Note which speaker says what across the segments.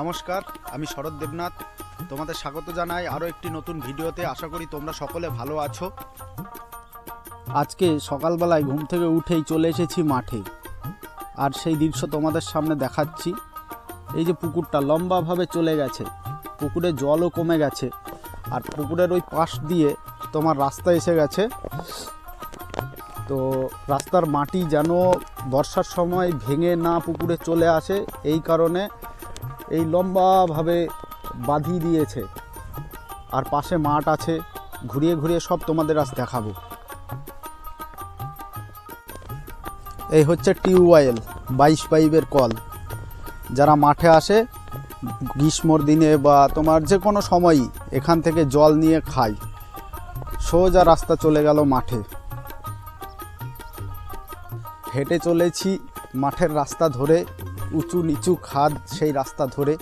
Speaker 1: নমস্কার, আমি শরৎ দেবনাথ। তোমাদের স্বাগত জানাই আরও একটি নতুন ভিডিওতে। আশা করি তোমরা সকলে ভালো আছো। আজকে সকালবেলায় ঘুম থেকে উঠেই চলে এসেছি মাঠে। আর সেই দৃশ্য তোমাদের সামনে দেখাচ্ছি। এই যে পুকুরটা লম্বাভাবে চলে গেছে। পুকুরে জলও কমে গেছে। আর পুকুরের ওই পাশ দিয়ে তোমার রাস্তা এসে গেছে। তো রাস্তার মাটি যেন বর্ষার সময় ভেঙে না পুকুরে চলে আসে, এই কারণে এই লম্বাভাবে বাঁধিয়ে দিয়েছে। আর পাশে মাঠ আছে। ঘুরিয়ে ঘুরিয়ে সব তোমাদের আজ দেখাবো। এই হচ্ছে টিউবওয়েল, বাইশ পাইপের কল। যারা মাঠে আসে, গ্রীষ্মর দিনে বা তোমার যে কোনো সময়ই এখান থেকে জল নিয়ে খায়। সোজা রাস্তা চলে গেল মাঠে। হেঁটে চলেছি মাঠের রাস্তা ধরে। উঁচু নিচু খাদ সেই রাস্তা ধরে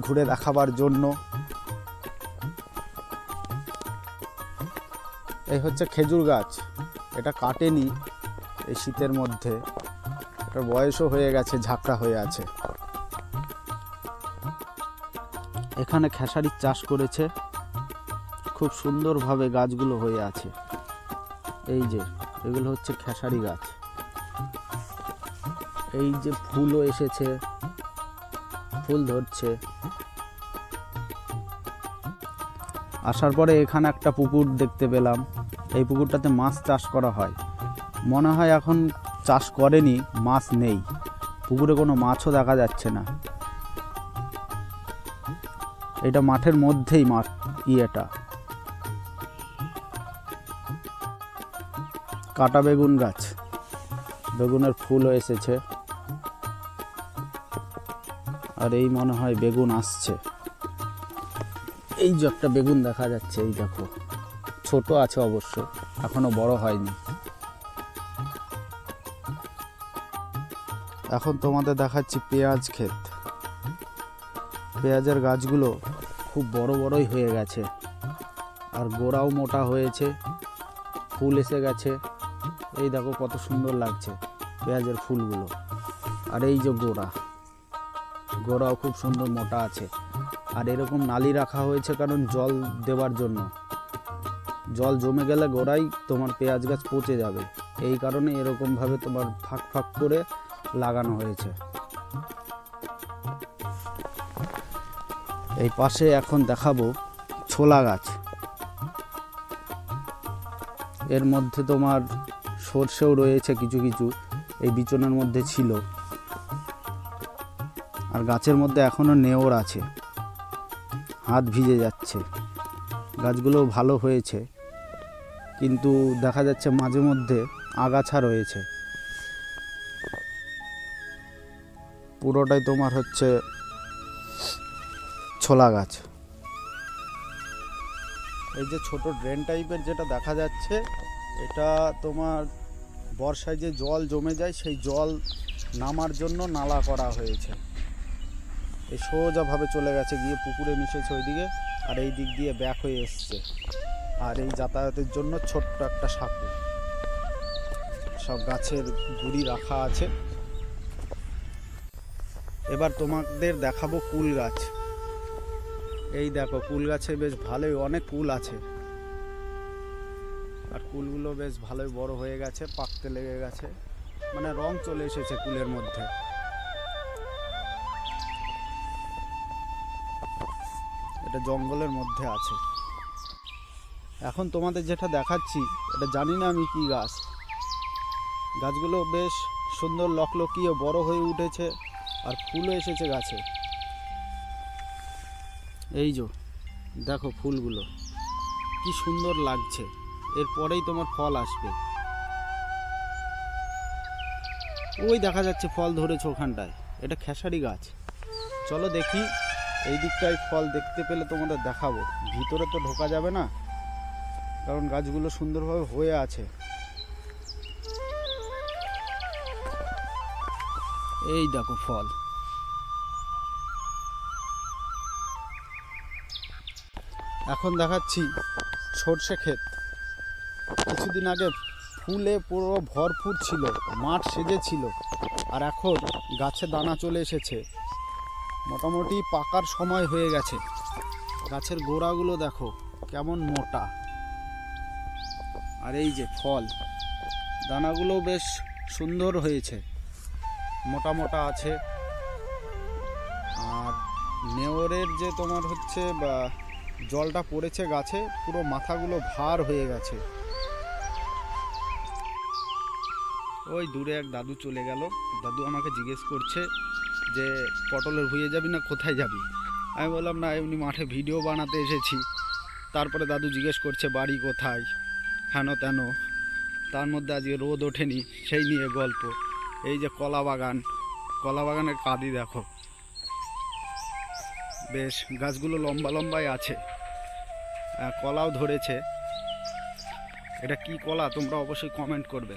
Speaker 1: ঘুরে দেখাবার জন্য। এই হচ্ছে খেজুর গাছ। এটা কাটেনি এই শীতের মধ্যে। এটার বয়সও হয়ে গেছে ঝাঁকড়া হয়ে আছে। এখানে খেসারির চাষ করেছে। খুব সুন্দরভাবে গাছগুলো হয়ে আছে। এই যে, এগুলো হচ্ছে খেসারি গাছ। এই যে ফুলও এসেছে। ফুল ধরছে। আসার পরে এখানে একটা পুকুর দেখতে পেলাম। এই পুকুরটাতে মাছ চাষ করা হয়। মনে হয় এখন চাষ করেনি, মাছ নেই। পুকুরে কোনো মাছও দেখা যাচ্ছে না। এটা মাঠের মধ্যেই মাঠ, ইয়েটা। কাটা বেগুন গাছ। বেগুনের ফুলও এসেছে। আর এই মনে হয় বেগুন আসছে। এই যে একটা বেগুন দেখা যাচ্ছে, এই দেখো। ছোট আছে অবশ্য, এখনও বড় হয়নি। এখন তোমাদের দেখাচ্ছি পেঁয়াজ ক্ষেত। পেঁয়াজের গাছগুলো খুব বড় বড়ই হয়ে গেছে। আর গোড়াও মোটা হয়েছে, ফুল এসে গেছে। এই দেখো কত সুন্দর লাগছে পেঁয়াজের ফুলগুলো। আর এই যে গোড়া। গোড়াও খুব সুন্দর মোটা আছে। আর এরকম নালি রাখা হয়েছে কারণ জল দেওয়ার জন্য। জল জমে গেলে গোড়াই তোমার পেঁয়াজ গাছ পচে যাবে। এই কারণে এরকমভাবে তোমার ফাঁক ফাঁক করে লাগানো হয়েছে। এই পাশে এখন দেখাবো ছোলা গাছ। এর মধ্যে তোমার সর্ষেও রয়েছে কিছু কিছু। এই বিচনের মধ্যে ছিল। আর গাছের মধ্যে এখনও নেওর আছে। হাত ভিজে যাচ্ছে। গাছগুলো ভালো হয়েছে। কিন্তু দেখা যাচ্ছে মাঝে মধ্যে আগাছা রয়েছে। পুরোটাই তোমার হচ্ছে ছোলা গাছ। এই যে ছোট ড্রেন টাইপের যেটা দেখা যাচ্ছে, এটা তোমার বর্ষায় যে জল জমে যায়, সেই জল নামার জন্য নালা করা হয়েছে। এই সোজাভাবে চলে গেছে, গিয়ে পুকুরে মিশেছে ওইদিকে আর এই দিক দিয়ে ব্যাক হয়ে এসছে। আর এই যাতায়াতের জন্য ছোট্ট একটা সাঁকু। সব গাছের গুড়ি রাখা আছে। এবার তোমাদের দেখাবো কুল গাছ। এই দেখো, কুল গাছে বেশ ভালোই, অনেক কুল আছে। আর কুলগুলো বেশ ভালোই বড় হয়ে গেছে, পাকতে লেগে গেছে। মানে রং চলে এসেছে কুলের মধ্যে। এটা জঙ্গলের মধ্যে আছে। এখন তোমাদের যেটা দেখাচ্ছি, এটা জানি না আমি কি গাছ। গাছগুলো বেশ সুন্দর লকলকিয়ে বড় হয়ে উঠেছে আর ফুলও এসেছে গাছে। এই যে, দেখো ফুলগুলো, কি সুন্দর লাগছে। এরপরেই তোমার ফল আসবে। ওই দেখা যাচ্ছে ফল ধরেছে ওখানটায়। এটা খেসারি গাছ। চলো দেখি এই দিকটায় ফল দেখতে পেলে তোমাদের দেখাবো। ভিতরে তো ঢোকা যাবে না, কারণ গাছগুলো সুন্দরভাবে হয়ে আছে। এই দেখো ফল। এখন দেখাচ্ছি সর্ষে ক্ষেত। কিছুদিন আগে ফুলে পুরো ভরপুর ছিল, মাঠ সেজেছিল, আর এখন গাছে দানা চলে এসেছে। মোটামুটি পাকার সময় হয়ে গেছে। গাছের গোড়াগুলো দেখো, কেমন মোটা। আর এই যে ফল, দানাগুলো বেশ সুন্দর হয়েছে। মোটা মোটা আছে। আর নেওরের যে তোমার হচ্ছে, বা জলটা পড়েছে গাছে, পুরো মাথাগুলো ভার হয়ে গেছে। ওই দূরে এক দাদু চলে গেল। দাদু আমাকে জিজ্ঞেস করছে যে পটলের ভুয়ে যাবি না, কোথায় যাবি? আমি বললাম, না এমনি মাঠে ভিডিও বানাতে এসেছি। তারপরে দাদু জিজ্ঞেস করছে, বাড়ি কোথায়? হেন তেন তার মধ্যে আজকে রোদ ওঠেনি, সেই নিয়ে গল্প। এই যে কলা বাগান, কলা বাগানের কাদি দেখো। বেশ, গাছগুলো লম্বা লম্বাই আছে। কলাও ধরেছে। এটা কি কলা? তোমরা অবশ্যই কমেন্ট করবে।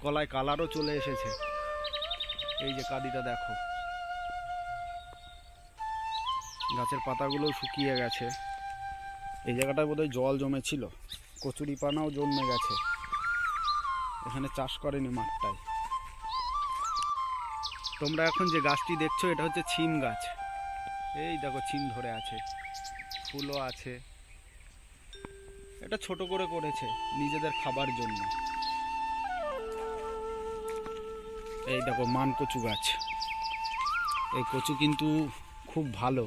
Speaker 1: কলায় কালারও চলে এসেছে। এই যে কাদিটা দেখো। গাছের পাতাগুলো শুকিয়ে গেছে। এই জায়গাটায় বোধহয় জল জমেছিল। কচুরি পানাও জন্মে গেছে। এখানে চাষ করেনি মাঠটায়। তোমরা এখন যে গাছটি দেখছ, এটা হচ্ছে ছিম গাছ। এই দেখো, ছিম ধরে আছে। ফুলও আছে। এটা ছোট করে করেছে নিজেদের খাবার জন্য। এই দেখো মান কচু গাছ। এই কচু কিন্তু খুব ভালো।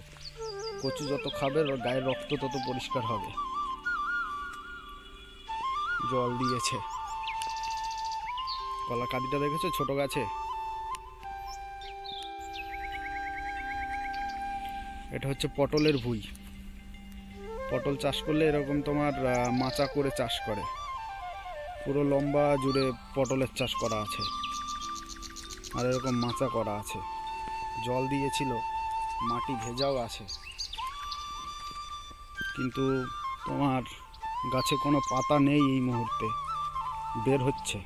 Speaker 1: কচু যত খাবে গায়ের রক্ত তত পরিষ্কার হবে। জল দিয়েছে। কলা কাদিটা দেখেছ? ছোট গাছে? এটা হচ্ছে পটলের ভুই। পটল চাষ করলে এরকম তোমার মাচা করে চাষ করে। পুরো লম্বা জুড়ে পটলের চাষ করা আছে। আর এরকম মাচা করা আছে। জল দিয়েছিল, মাটি ভেজাও আছে। কিন্তু তোমার গাছে কোনো পাতা নেই এই মুহূর্তে। বের হচ্ছে।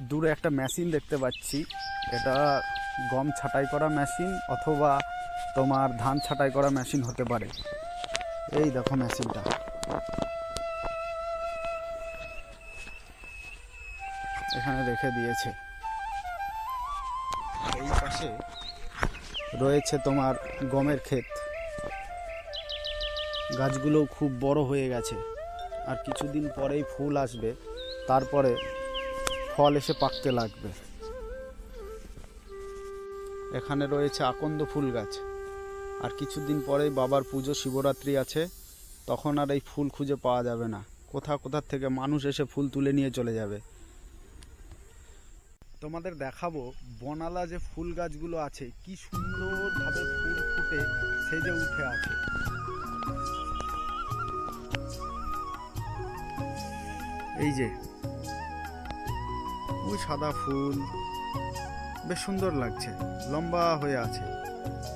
Speaker 1: দূরে একটা মেশিন দেখতে পাচ্ছি। এটা গম ছাঁটাই করা মেশিন অথবা তোমার ধান ছাটাই করা মেশিন হতে পারে। এই দেখো মেশিনটা। এখানে রেখে দিয়েছে। এই পাশে রয়েছে তোমার গমের ক্ষেত। গাছগুলো খুব বড় হয়ে গেছে। আর কিছুদিন পরেই ফুল আসবে, তারপরে ফল এসে পাকতে লাগবে। এখানে রয়েছে আকন্দ ফুল গাছ। আর কিছুদিন পরেই বাবার পুজো শিবরাত্রি আছে, তখন আর এই ফুল খুঁজে পাওয়া যাবে না। কোথা কোথা থেকে মানুষ এসে ফুল তুলে নিয়ে চলে যাবে। তোমাদের দেখাবো বনালা যে ফুল গাছগুলো আছে, কি সুন্দরভাবে ফুল ফুটে সেজে উঠে আছে। এই যে, ওই সাদা ফুল, বেশ সুন্দর লাগছে, লম্বা হয়ে আছে।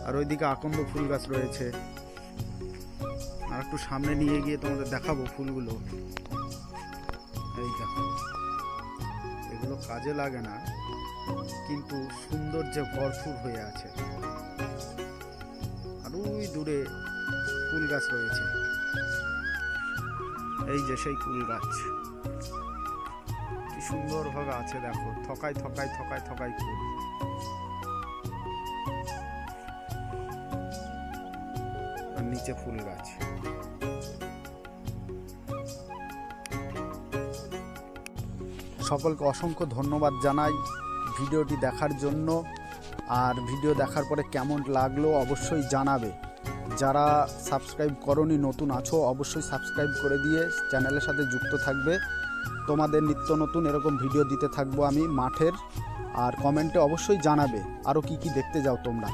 Speaker 1: আর ওইদিকে আকন্দ ফুল গাছ রয়েছে। আর একটু সামনে নিয়ে গিয়ে তোমাদের দেখাবো ফুলগুলো। এগুলো কাজে লাগে না, কিন্তু সৌন্দর্যে ভরপুর হয়ে আছে। আর ওই দূরে কুল গাছ রয়েছে। এই যে সেই কুল গাছ। কি সুন্দরভাবে আছে দেখো, থকায় থকায় থকায় থকায় ফুল। আর নিচে ফুল গাছ। সকলকে অসংখ্য ধন্যবাদ জানাই ভিডিওটি দেখার জন্য। আর ভিডিও দেখার পরে কেমন লাগল অবশ্যই জানাবে। যারা সাবস্ক্রাইব করনি, নতুন আছো, অবশ্যই সাবস্ক্রাইব করে দিয়ে চ্যানেলের সাথে যুক্ত থাকবে। তোমাদের নিত্য নতুন এরকম ভিডিও দিতে থাকব আমি মাঠের। আর কমেন্টে অবশ্যই জানাবে আরও কি কি দেখতে যাও তোমরা।